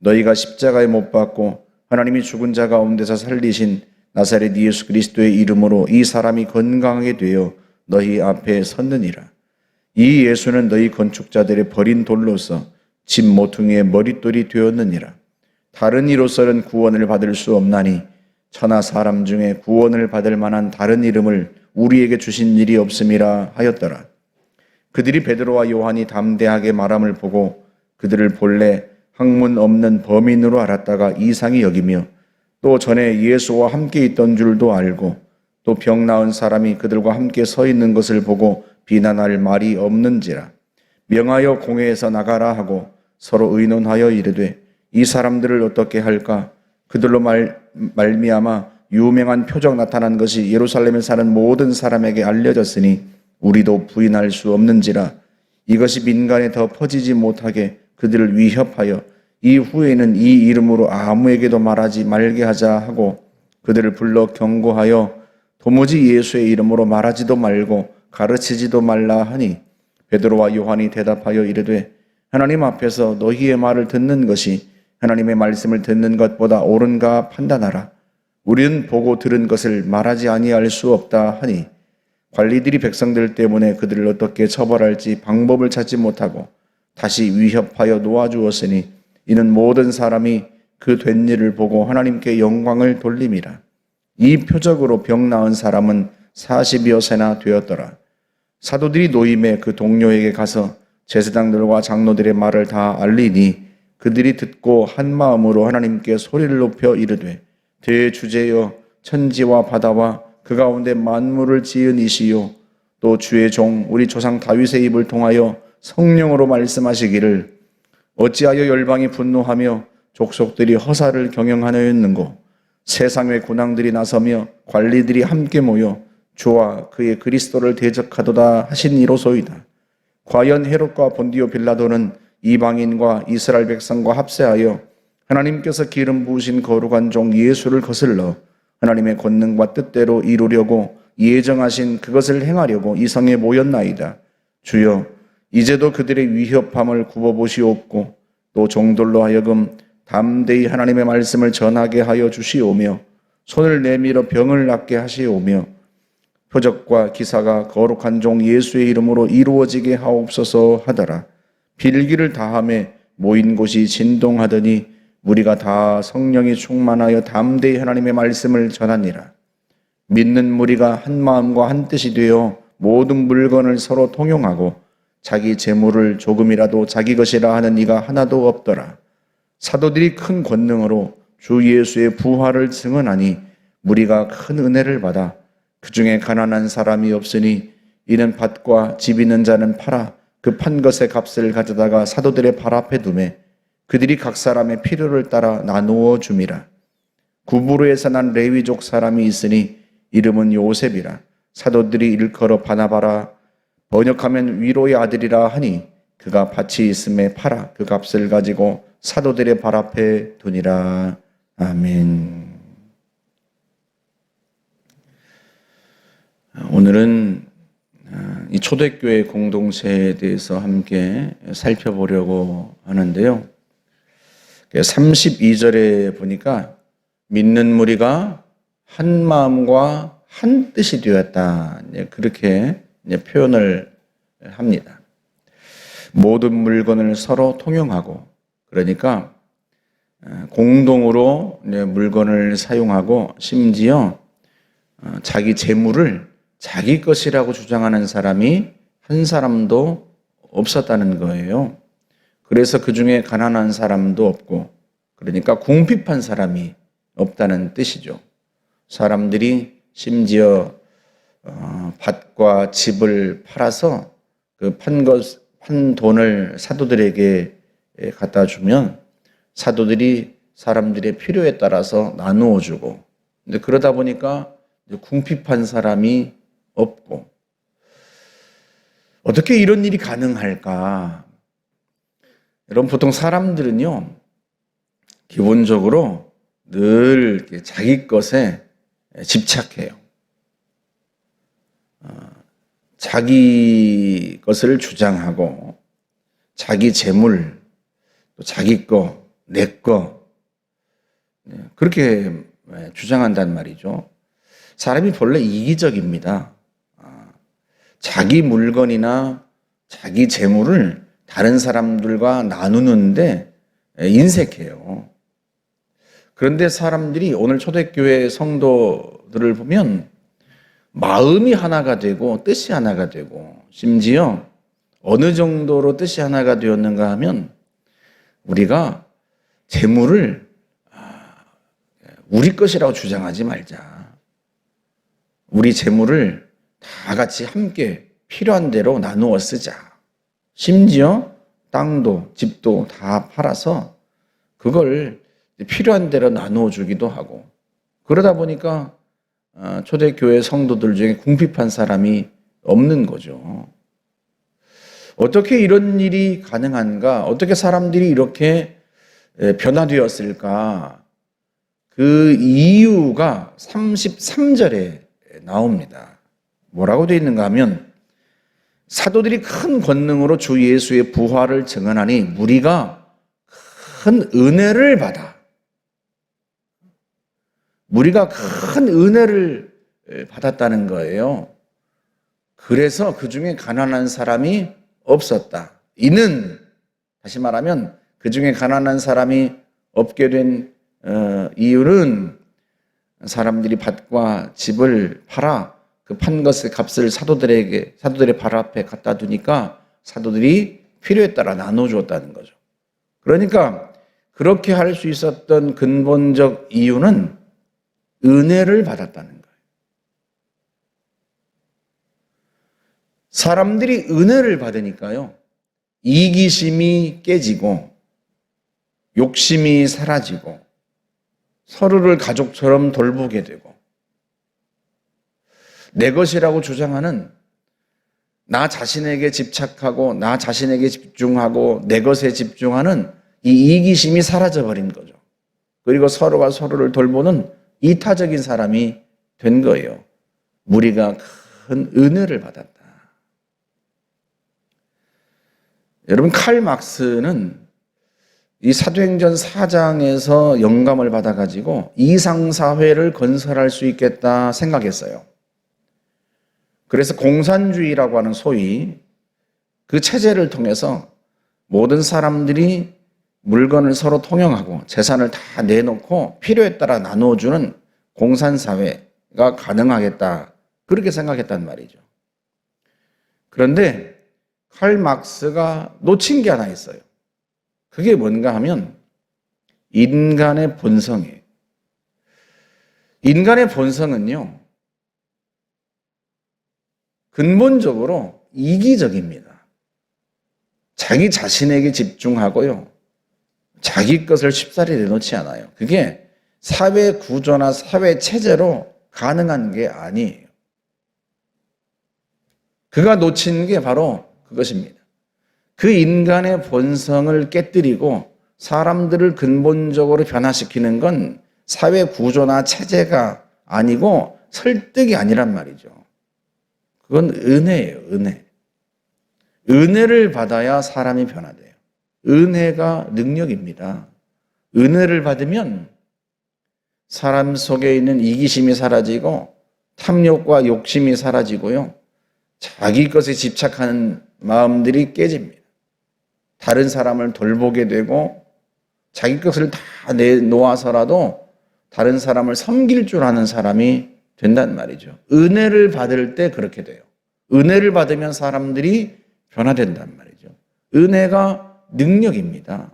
너희가 십자가에 못 박고 하나님이 죽은 자 가운데서 살리신 나사렛 예수 그리스도의 이름으로 이 사람이 건강하게 되어 너희 앞에 섰느니라. 이 예수는 너희 건축자들의 버린 돌로서 집 모퉁이의 머릿돌이 되었느니라. 다른 이로서는 구원을 받을 수 없나니 천하 사람 중에 구원을 받을 만한 다른 이름을 우리에게 주신 일이 없음이라 하였더라. 그들이 베드로와 요한이 담대하게 말함을 보고 그들을 본래 학문 없는 범인으로 알았다가 이상히 여기며 또 전에 예수와 함께 있던 줄도 알고 또 병 나은 사람이 그들과 함께 서 있는 것을 보고 비난할 말이 없는지라 명하여 공회에서 나가라 하고 서로 의논하여 이르되 이 사람들을 어떻게 할까? 그들로 말 말미암아 유명한 표적 나타난 것이 예루살렘에 사는 모든 사람에게 알려졌으니 우리도 부인할 수 없는지라 이것이 민간에 더 퍼지지 못하게 그들을 위협하여 이후에는 이 이름으로 아무에게도 말하지 말게 하자 하고 그들을 불러 경고하여 도무지 예수의 이름으로 말하지도 말고 가르치지도 말라 하니 베드로와 요한이 대답하여 이르되 하나님 앞에서 너희의 말을 듣는 것이 하나님의 말씀을 듣는 것보다 옳은가 판단하라. 우리는 보고 들은 것을 말하지 아니할 수 없다 하니 관리들이 백성들 때문에 그들을 어떻게 처벌할지 방법을 찾지 못하고 다시 위협하여 놓아주었으니 이는 모든 사람이 그 된 일을 보고 하나님께 영광을 돌림이라. 이 표적으로 병 나은 사람은 40여 세나 되었더라. 사도들이 노임에 그 동료에게 가서 제사장들과 장로들의 말을 다 알리니 그들이 듣고 한 마음으로 하나님께 소리를 높여 이르되 대주제여 천지와 바다와 그 가운데 만물을 지은 이시요 또 주의 종 우리 조상 다윗의 입을 통하여 성령으로 말씀하시기를 어찌하여 열방이 분노하며 족속들이 허사를 경영하였는고 세상의 군왕들이 나서며 관리들이 함께 모여 주와 그의 그리스도를 대적하도다 하신 이로소이다. 과연 헤롯과 본디오 빌라도는 이방인과 이스라엘 백성과 합세하여 하나님께서 기름 부으신 거룩한 종 예수를 거슬러 하나님의 권능과 뜻대로 이루려고 예정하신 그것을 행하려고 이 성에 모였나이다. 주여 이제도 그들의 위협함을 굽어보시옵고 또 종들로 하여금 담대히 하나님의 말씀을 전하게 하여 주시오며 손을 내밀어 병을 낫게 하시오며 표적과 기사가 거룩한 종 예수의 이름으로 이루어지게 하옵소서 하더라. 빌기를 다함에 모인 곳이 진동하더니 우리가 다 성령이 충만하여 담대히 하나님의 말씀을 전하니라. 믿는 무리가 한 마음과 한 뜻이 되어 모든 물건을 서로 통용하고 자기 재물을 조금이라도 자기 것이라 하는 이가 하나도 없더라. 사도들이 큰 권능으로 주 예수의 부활을 증언하니 무리가 큰 은혜를 받아 그 중에 가난한 사람이 없으니 이는 밭과 집 있는 자는 팔아 그 판 것의 값을 가져다가 사도들의 발 앞에 두매 그들이 각 사람의 필요를 따라 나누어 줌이라. 구부로에서 난 레위족 사람이 있으니 이름은 요셉이라. 사도들이 일컬어 바나바라 번역하면 위로의 아들이라 하니 그가 밭이 있음에 팔아 그 값을 가지고 사도들의 발 앞에 두니라. 아멘. 오늘은 아, 이 초대교회 공동체에 대해서 함께 살펴보려고 하는데요. 32절에 보니까 믿는 무리가 한 마음과 한 뜻이 되었다. 그렇게 표현을 합니다. 모든 물건을 서로 통용하고 그러니까 어, 공동으로 물건을 사용하고 심지어 어, 자기 재물을 자기 것이라고 주장하는 사람이 한 사람도 없었다는 거예요. 그래서 그 중에 가난한 사람도 없고, 그러니까 궁핍한 사람이 없다는 뜻이죠. 사람들이 심지어 어, 밭과 집을 팔아서 그 판 것, 판 돈을 사도들에게 갖다 주면 사도들이 사람들의 필요에 따라서 나누어 주고, 근데 그러다 보니까 궁핍한 사람이 없고, 어떻게 이런 일이 가능할까? 여러분, 보통 사람들은요, 기본적으로 늘 자기 것에 집착해요. 어, 자기 것을 주장하고, 자기 재물, 또 자기 거, 내 거, 네, 그렇게 주장한단 말이죠. 사람이 본래 이기적입니다. 아, 자기 물건이나 자기 재물을 다른 사람들과 나누는데 인색해요. 그런데 사람들이 오늘 초대교회 성도들을 보면 마음이 하나가 되고 뜻이 하나가 되고 심지어 어느 정도로 뜻이 하나가 되었는가 하면 우리가 재물을 아, 우리 것이라고 주장하지 말자. 우리 재물을 다 같이 함께 필요한 대로 나누어 쓰자. 심지어 땅도 집도 다 팔아서 그걸 필요한 대로 나누어 주기도 하고 그러다 보니까 아, 초대교회 성도들 중에 궁핍한 사람이 없는 거죠. 어떻게 이런 일이 가능한가? 어떻게 사람들이 이렇게 변화되었을까? 그 이유가 33절에 나옵니다. 뭐라고 되어 있는가 하면 사도들이 큰 권능으로 주 예수의 부활을 증언하니 무리가 큰 은혜를 받아. 무리가 큰 은혜를 받았다는 거예요. 그래서 그 중에 가난한 사람이 없었다. 이는 다시 말하면 그 중에 가난한 사람이 없게 된 어, 이유는 사람들이 밭과 집을 팔아 그 판 것의 값을 사도들에게 사도들의 발 앞에 갖다 두니까 사도들이 필요에 따라 나눠 주었다는 거죠. 그러니까 그렇게 할 수 있었던 근본적 이유는 은혜를 받았다는 거예요. 사람들이 은혜를 받으니까요. 이기심이 깨지고 욕심이 사라지고 서로를 가족처럼 돌보게 되고 내 것이라고 주장하는 나 자신에게 집착하고 나 자신에게 집중하고 내 것에 집중하는 이 이기심이 사라져 버린 거죠. 그리고 서로가 서로를 돌보는 이타적인 사람이 된 거예요. 무리가 큰 은혜를 받았다. 여러분 칼 막스는 이 사도행전 4장에서 영감을 받아가지고 이상사회를 건설할 수 있겠다 생각했어요. 그래서 공산주의라고 하는 소위 그 체제를 통해서 모든 사람들이 물건을 서로 통용하고 재산을 다 내놓고 필요에 따라 나누어주는 공산사회가 가능하겠다. 그렇게 생각했단 말이죠. 그런데 칼 막스가 놓친 게 하나 있어요. 그게 뭔가 하면 인간의 본성이에요. 인간의 본성은요, 근본적으로 이기적입니다. 자기 자신에게 집중하고요, 자기 것을 쉽사리 내놓지 않아요. 그게 사회 구조나 사회 체제로 가능한 게 아니에요. 그가 놓친 게 바로 그것입니다. 그 인간의 본성을 깨뜨리고 사람들을 근본적으로 변화시키는 건 사회 구조나 체제가 아니고 설득이 아니란 말이죠. 그건 은혜예요, 은혜. 은혜를 받아야 사람이 변화돼요. 은혜가 능력입니다. 은혜를 받으면 사람 속에 있는 이기심이 사라지고 탐욕과 욕심이 사라지고요. 자기 것에 집착하는 마음들이 깨집니다. 다른 사람을 돌보게 되고 자기 것을 다 내놓아서라도 다른 사람을 섬길 줄 아는 사람이 된단 말이죠. 은혜를 받을 때 그렇게 돼요. 은혜를 받으면 사람들이 변화된단 말이죠. 은혜가 능력입니다.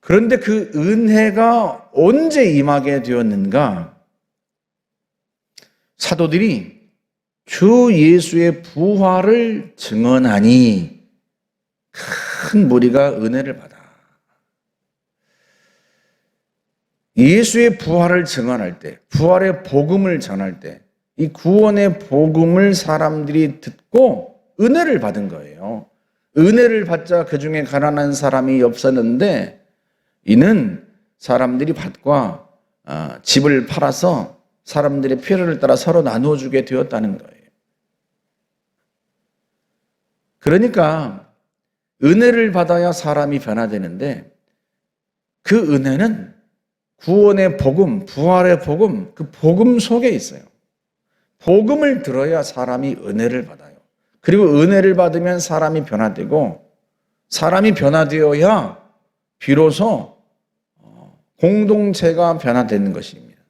그런데 그 은혜가 언제 임하게 되었는가? 사도들이 주 예수의 부활을 증언하니 큰 무리가 은혜를 받아. 예수의 부활을 증언할 때, 부활의 복음을 전할 때, 이 구원의 복음을 사람들이 듣고 은혜를 받은 거예요. 은혜를 받자 그 중에 가난한 사람이 없었는데, 이는 사람들이 밭과 아, 집을 팔아서 사람들의 필요를 따라 서로 나누어 주게 되었다는 거예요. 그러니까 은혜를 받아야 사람이 변화되는데 그 은혜는 구원의 복음, 부활의 복음, 그 복음 속에 있어요. 복음을 들어야 사람이 은혜를 받아요. 그리고 은혜를 받으면 사람이 변화되고 사람이 변화되어야 비로소 어, 공동체가 변화되는 것입니다.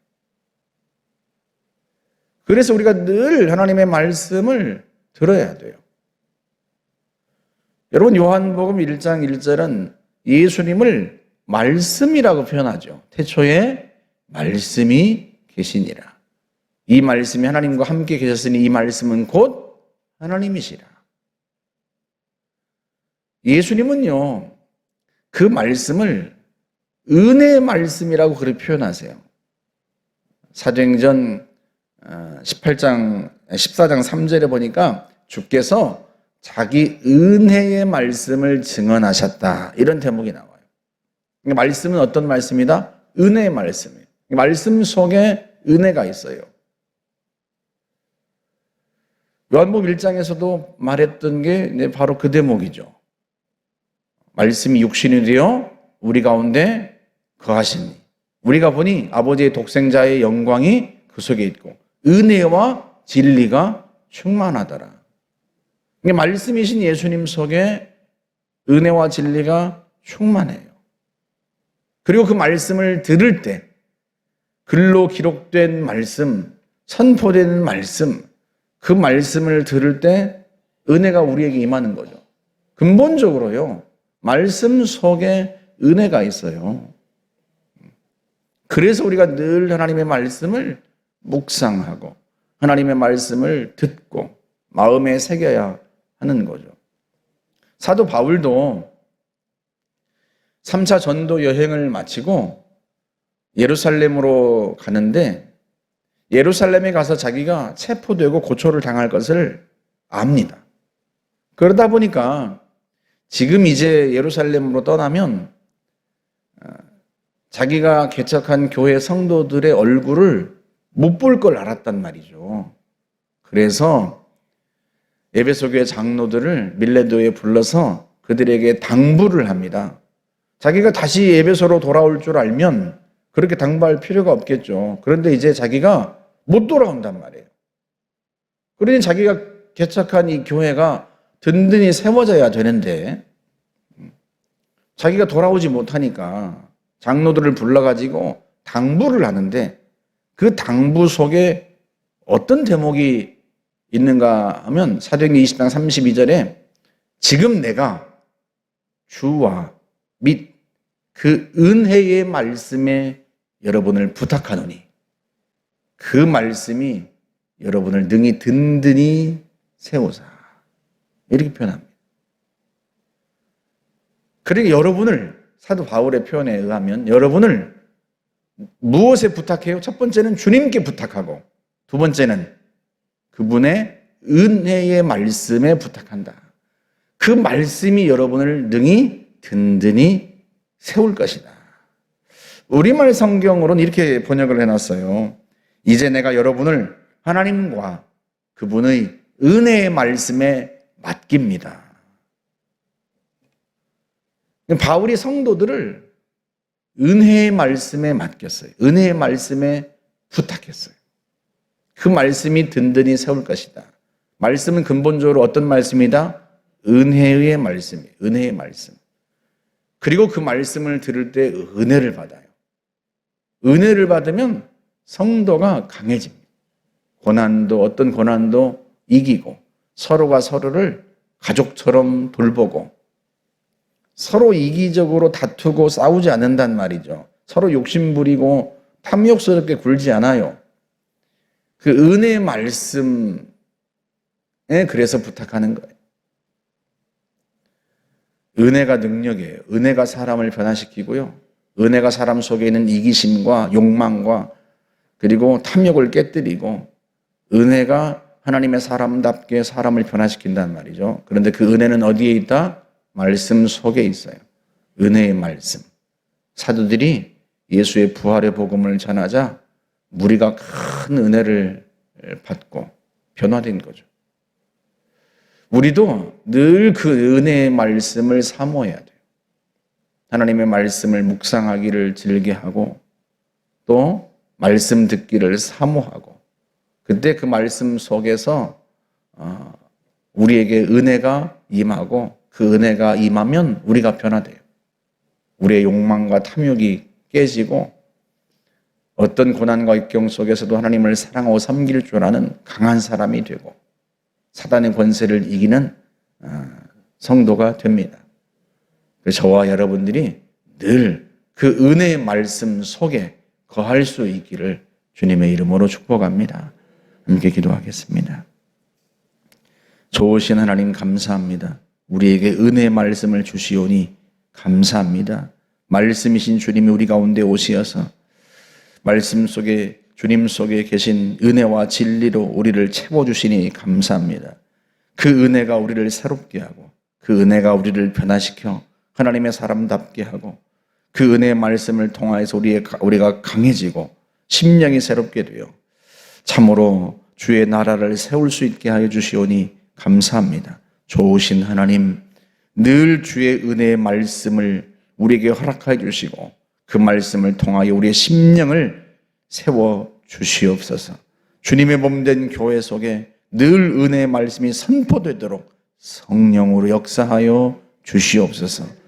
그래서 우리가 늘 하나님의 말씀을 들어야 돼요. 여러분 요한복음 1장 1절은 예수님을 말씀이라고 표현하죠. 태초에 말씀이 계시니라. 이 말씀이 하나님과 함께 계셨으니 이 말씀은 곧 하나님이시라. 예수님은요, 그 말씀을 은혜의 말씀이라고 그렇게 표현하세요. 사도행전 18장, 14장 3절에 보니까 주께서 자기 은혜의 말씀을 증언하셨다. 이런 대목이 나와요. 그러니까 말씀은 어떤 말씀이다? 은혜의 말씀이에요. 말씀 속에 은혜가 있어요. 요한복음 1장에서도 말했던 게 바로 그 대목이죠. 말씀이 육신이 되어 우리 가운데 거하시니 우리가 보니 아버지의 독생자의 영광이 그 속에 있고 은혜와 진리가 충만하더라. 말씀이신 예수님 속에 은혜와 진리가 충만해요. 그리고 그 말씀을 들을 때 글로 기록된 말씀, 선포된 말씀, 그 말씀을 들을 때 은혜가 우리에게 임하는 거죠. 근본적으로요, 말씀 속에 은혜가 있어요. 그래서 우리가 늘 하나님의 말씀을 묵상하고 하나님의 말씀을 듣고 마음에 새겨야 하는 거죠. 사도 바울도 3차 전도 여행을 마치고 예루살렘으로 가는데 예루살렘에 가서 자기가 체포되고 고초를 당할 것을 압니다. 그러다 보니까 지금 이제 예루살렘으로 떠나면 어, 자기가 개척한 교회 성도들의 얼굴을 못 볼 걸 알았단 말이죠. 그래서 에베소 교회 장로들을 밀레도에 불러서 그들에게 당부를 합니다. 자기가 다시 에베소로 돌아올 줄 알면 그렇게 당부할 필요가 없겠죠. 그런데 이제 자기가 못 돌아온단 말이에요. 그러니 자기가 개척한 이 교회가 든든히 세워져야 되는데 자기가 돌아오지 못하니까 장로들을 불러가지고 당부를 하는데 그 당부 속에 어떤 대목이 있는가 하면 사도행전 20장 32절에 지금 내가 주와 및 그 은혜의 말씀에 여러분을 부탁하노니 그 말씀이 여러분을 능히 든든히 세우사 이렇게 표현합니다. 그러니까 여러분을 사도 바울의 표현에 의하면 여러분을 무엇에 부탁해요? 첫 번째는 주님께 부탁하고 두 번째는 그분의 은혜의 말씀에 부탁한다. 그 말씀이 여러분을 능히 든든히 세울 것이다. 우리말 성경으로는 이렇게 번역을 해놨어요. 이제 내가 여러분을 하나님과 그분의 은혜의 말씀에 맡깁니다. 바울이 성도들을 은혜의 말씀에 맡겼어요. 은혜의 말씀에 부탁했어요. 그 말씀이 든든히 세울 것이다. 말씀은 근본적으로 어떤 말씀이다? 은혜의 말씀이에요. 은혜의 말씀. 그리고 그 말씀을 들을 때 은혜를 받아요. 은혜를 받으면 성도가 강해집니다. 고난도 어떤 고난도 이기고 서로가 서로를 가족처럼 돌보고 서로 이기적으로 다투고 싸우지 않는단 말이죠. 서로 욕심 부리고 탐욕스럽게 굴지 않아요. 그 은혜의 말씀에 그래서 부탁하는 거예요. 은혜가 능력이에요. 은혜가 사람을 변화시키고요. 은혜가 사람 속에 있는 이기심과 욕망과 그리고 탐욕을 깨뜨리고 은혜가 하나님의 사람답게 사람을 변화시킨단 말이죠. 그런데 그 은혜는 어디에 있다? 말씀 속에 있어요. 은혜의 말씀. 사도들이 예수의 부활의 복음을 전하자 무리가 큰 은혜를 받고 변화된 거죠. 우리도 늘 그 은혜의 말씀을 사모해야 돼요. 하나님의 말씀을 묵상하기를 즐겨하고 또 말씀 듣기를 사모하고 그때 그 말씀 속에서 어, 우리에게 은혜가 임하고 그 은혜가 임하면 우리가 변화돼요. 우리의 욕망과 탐욕이 깨지고 어떤 고난과 역경 속에서도 하나님을 사랑하고 섬길 줄 아는 강한 사람이 되고 사단의 권세를 이기는 어, 성도가 됩니다. 저와 여러분들이 늘 그 은혜의 말씀 속에 거할 수 있기를 주님의 이름으로 축복합니다. 함께 기도하겠습니다. 좋으신 하나님 감사합니다. 우리에게 은혜의 말씀을 주시오니 감사합니다. 말씀이신 주님이 우리 가운데 오시어서 말씀 속에 주님 속에 계신 은혜와 진리로 우리를 채워 주시니 감사합니다. 그 은혜가 우리를 새롭게 하고 그 은혜가 우리를 변화시켜 하나님의 사람답게 하고 그 은혜의 말씀을 통하여서 우리의, 우리가 강해지고 심령이 새롭게 되어 참으로 주의 나라를 세울 수 있게 하여 주시오니 감사합니다. 좋으신 하나님, 늘 주의 은혜의 말씀을 우리에게 허락하여 주시고 그 말씀을 통하여 우리의 심령을 세워 주시옵소서. 주님의 몸된 교회 속에 늘 은혜의 말씀이 선포되도록 성령으로 역사하여 주시옵소서.